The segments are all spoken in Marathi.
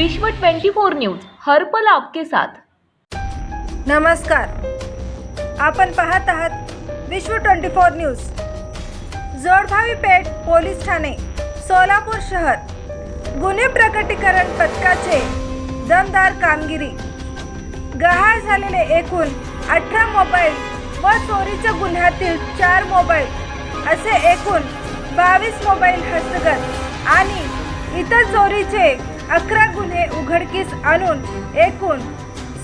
विश्व 24 न्यूज हर्पल आपके साथ. नमस्कार. आपण पाहत आहात Vishwa twenty four news. Jodbhavi Peth police Thane Solapur शहर. गुन्हे प्रकटीकरण पथकाचे दमदार कामगिरी. गहाळ झालेले एकूण अठरा मोबाईल व चोरीच्या गुन्ह्यातील चार मोबाईल असे एकूण बावीस मोबाईल हस्तगत आणि इतर चोरीचे अकरा गुन्हे उघडकीस आणून एकूण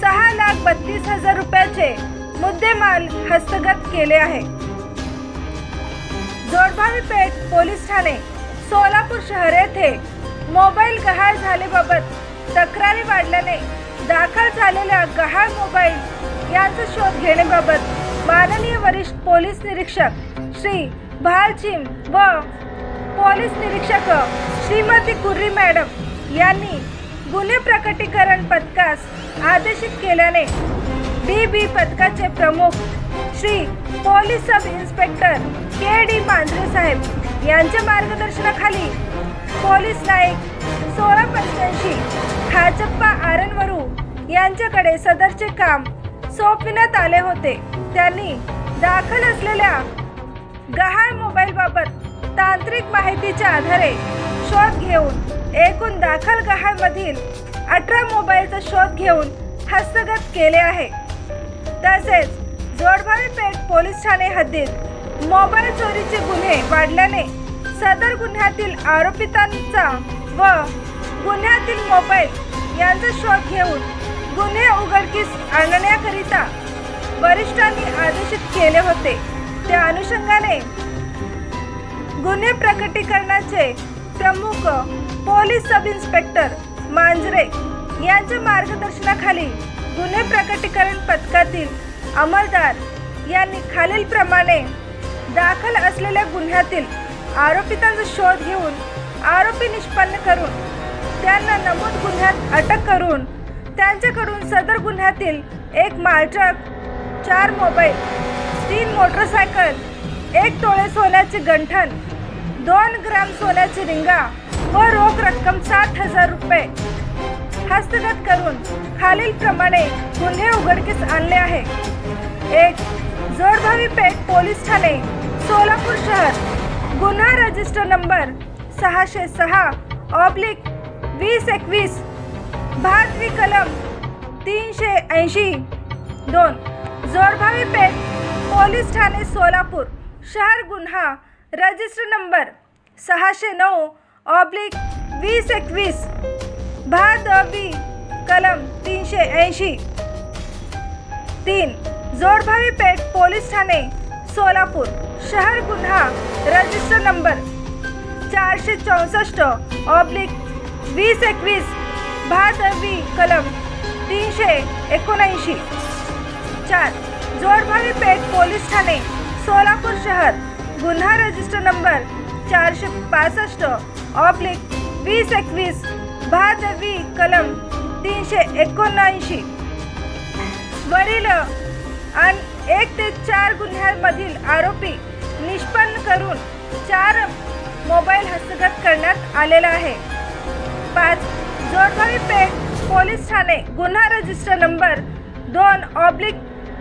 सहा लाख बत्तीस हजार रुपयाचे मुद्देमाल हस्तगत केले आहे. जोडभावी पेठ पोलीस ठाणे सोलापूर शहर येथे मोबाईल गहाळ झाल्याबाबत तक्रारी वाढल्याने दाखल झालेल्या गहाळ मोबाईल यांचा शोध घेण्याबाबत माननीय वरिष्ठ पोलीस निरीक्षक श्री भालचिम व पोलीस निरीक्षक श्रीमती कुर्री मॅडम यांनी गुन्हे प्रकटीकरण पथकास आदेशित केल्याने डी बी पथकाचे प्रमुख Shri police sub inspector K D Manjare साहेब यांच्या मार्गदर्शनाखाली पोलीस नाईक सोळा पंच्याऐंशी खाचप्पा आरनवरू यांच्याकडे सदरचे काम सोपविण्यात आले होते. त्यांनी दाखल असलेल्या गहाळ मोबाईलबाबत तांत्रिक माहितीच्या आधारे शोध घेऊन एकूण दाखल गहाळमधील अठरा मोबाईलचा शोध घेऊन हस्तगत केले आहे. तसेच जोडभावी पेठ पोलीस ठाणे हद्दीत मोबाईल चोरीचे गुन्हे वाढल्याने सदर गुन्ह्यातील आरोपितांचा व गुन्ह्यातील मोबाईल यांचा शोध घेऊन गुन्हे उघडकीस आणण्याकरिता वरिष्ठांनी आदेशित केले होते. त्या अनुषंगाने गुन्हे प्रकटीकरणाचे प्रमुख पोलीस सब इन्स्पेक्टर मांजरे यांच्या मार्गदर्शनाखाली गुन्हे प्रकटीकरण पथकातील अंमलदार यांनी खालीलप्रमाणे दाखल असलेल्या गुन्ह्यातील आरोपितांचा शोध घेऊन आरोपी निष्पन्न करून त्यांना नमूद गुन्ह्यात अटक करून त्यांच्याकडून सदर गुन्ह्यातील एक मालट्रक चार मोबाईल तीन मोटरसायकल एक तोळे सोन्याचे गंठण दोन ग्राम सोन्याची रिंगा व रोख रक्कम सात हजार रुपये. हस्तगत करून खालीलप्रमाणे गुन्हे उघडकीस आणले आहे. एक जोरभावी पेठ पोलीस ठाणे सोलापूर शहर. गुन्हा रजिस्टर नंबर सहाशे सहा ऑब्लिक वीस एकवीस भारतवी कलम तीनशे ऐंशी. दोन जोरभावी पेठ पोलीस ठाणे सोलापूर. शहर गुन्हा रजिस्टर नंबर सहाशे नऊ ऑब्लिक वीस एकवीस भादवी कलम तीनशे ऐंशी. तीन जोडभावी पेठ पोलीस ठाणे सोलापूर. शहर गुन्हा रजिस्टर नंबर चारशे चौसष्ट ऑब्लिक वीस एकवीस भादवी कलम तीनशे एकोणऐंशी. चार जोडभावी पेठ पोलीस ठाणे सोलापूर शहर. गुन्हा रजिस्टर नंबर चारशे पासष्ट. ऑब्लिक वीस एकवीस भादवी कलम तीनशे एकोणऐंशी. वरील आणि एक ते चार गुन्ह्यांमधील आरोपी निष्पन्न करून चार मोबाईल हस्तगत करण्यात आलेला आहे. पाच जोडभावी पेठ पोलीस ठाणे गुन्हा रजिस्टर नंबर दोन ऑब्लिक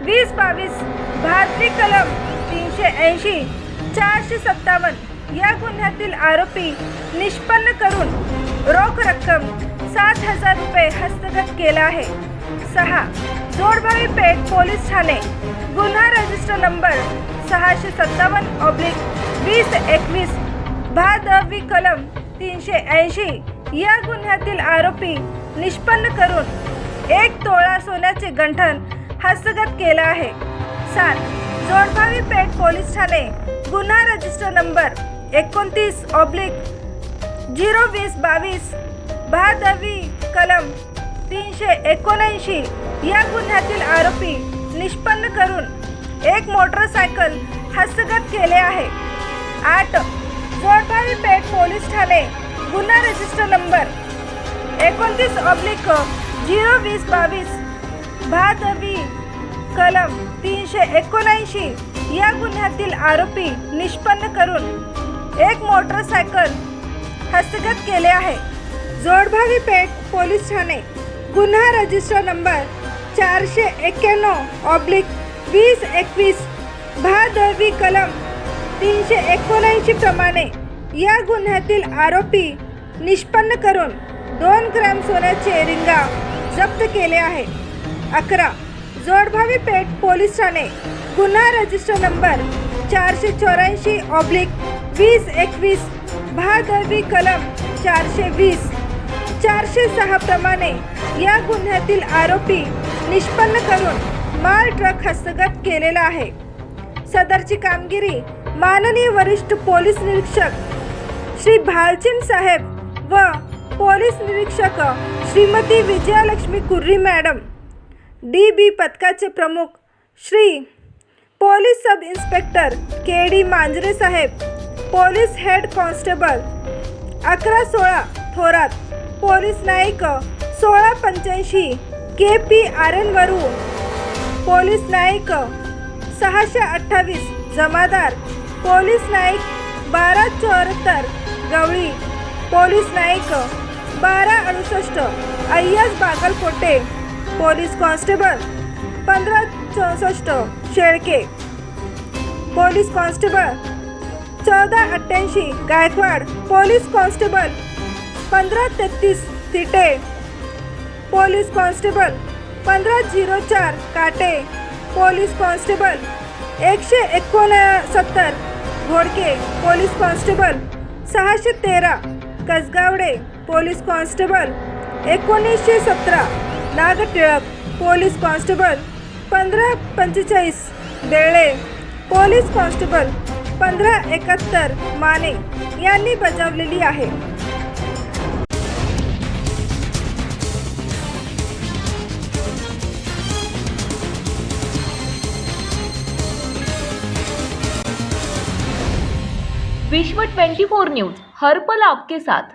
वीस बावीस भारती कलम तीनशे ऐंशी चारशे सत्तावन्न. या गुन्ह्यातील आरोपी निष्पन्न करून रोख रक्कम सात हजार रुपये हस्तगत केला आहे. सहा जोडभावी पेठ पोलीस ठाणे गुन्हा रजिस्टर नंबर सहाशे सत्तावन्न ऑब्लिक वीस एकवीस भादवी कलम तीनशे ऐंशी. या गुन्ह्यातील आरोपी निष्पन्न करून एक तोळा सोन्याचे गंठण हस्तगत केला आहे. सात जोडभावी पेठ पोलीस ठाणे गुन्हा रजिस्टर नंबर एकोणतीस ऑब्लिक झिरो वीस बावीस बहादवी कलम तीनशे एकोणऐंशी या गुन्ह्यातील आरोपी निष्पन्न करून एक मोटरसायकल हस्तगत केले आहे. आठ जोडभावी पेठ पोलीस ठाणे गुन्हा रजिस्टर नंबर एकोणतीस ऑब्लिक झिरो वीस बावीस भादवी कलम तीनशे एकोणऐंशी या गुन्ह्यातील आरोपी निष्पन्न करून एक मोटरसायकल हस्तगत केले आहे. जोडभावी पेठ पोलीस ठाणे. गुन्हा रजिस्टर नंबर चारशे एक्क्याण्णव ऑब्लिक वीस एकवीस भादवी कलम तीनशे एकोणऐंशी प्रमाणे या गुन्ह्यातील आरोपी निष्पन्न करून दोन ग्रॅम सोन्याचे रिंगा जप्त केले आहे. अकरा. जोडभावी पेठ पोलीस ठाणे. गुन्हा रजिस्टर नंबर चारशे चौऱ्याऐंशी ऑब्लिक वीस एकवीस भादवी कलम चारशे वीस चारशे सहा प्रमाणे या गुन्ह्यातील आरोपी निष्पन्न करून माल ट्रक हस्तगत केलेला आहे. सदरची कामगिरी माननीय वरिष्ठ पोलीस निरीक्षक श्री भालचिन साहेब व पोलीस निरीक्षक Shrimati Vijayalakshmi Kurri madam D B पथकाचे प्रमुख Shri police sub inspector K D Manjare साहेब पोलीस हेड कॉन्स्टेबल अकरा सोळा थोरात पोलीस नाईक सोळा पंच्याऐंशी K P R N police Naik सहाशे अठ्ठावीस जमादार. पोलीस नाईक बारा चौऱ्याहत्तर गवळी. पोलीस नाईक बारा अडुसष्ट अय्यास बागलकोटे. पोलीस कॉन्स्टेबल पंधरा चौसष्ट शेळके. पोलीस कॉन्स्टेबल चौदा अठ्ठ्याऐंशी गायकवाड, पोलीस कॉन्स्टेबल, पंधरा तेहतीस तिटे पोलीस कॉन्स्टेबल, पंधरा झिरो चार काटे. पोलीस कॉन्स्टेबल, एकशे एकोणसत्तर घोडके. पोलीस कॉन्स्टेबल, सहाशे तेरा कसगावडे. पोलीस कॉन्स्टेबल, एकोणीसशे सतरा नागटिळक. पोलीस कॉन्स्टेबल, पंधरा पंचेचाळीस बेळे. पोलीस कॉन्स्टेबल पंधरा एकाहत्तर माने यांनी बजावलेली आहे. विश्व 24 न्यूज हर पल आपके साथ.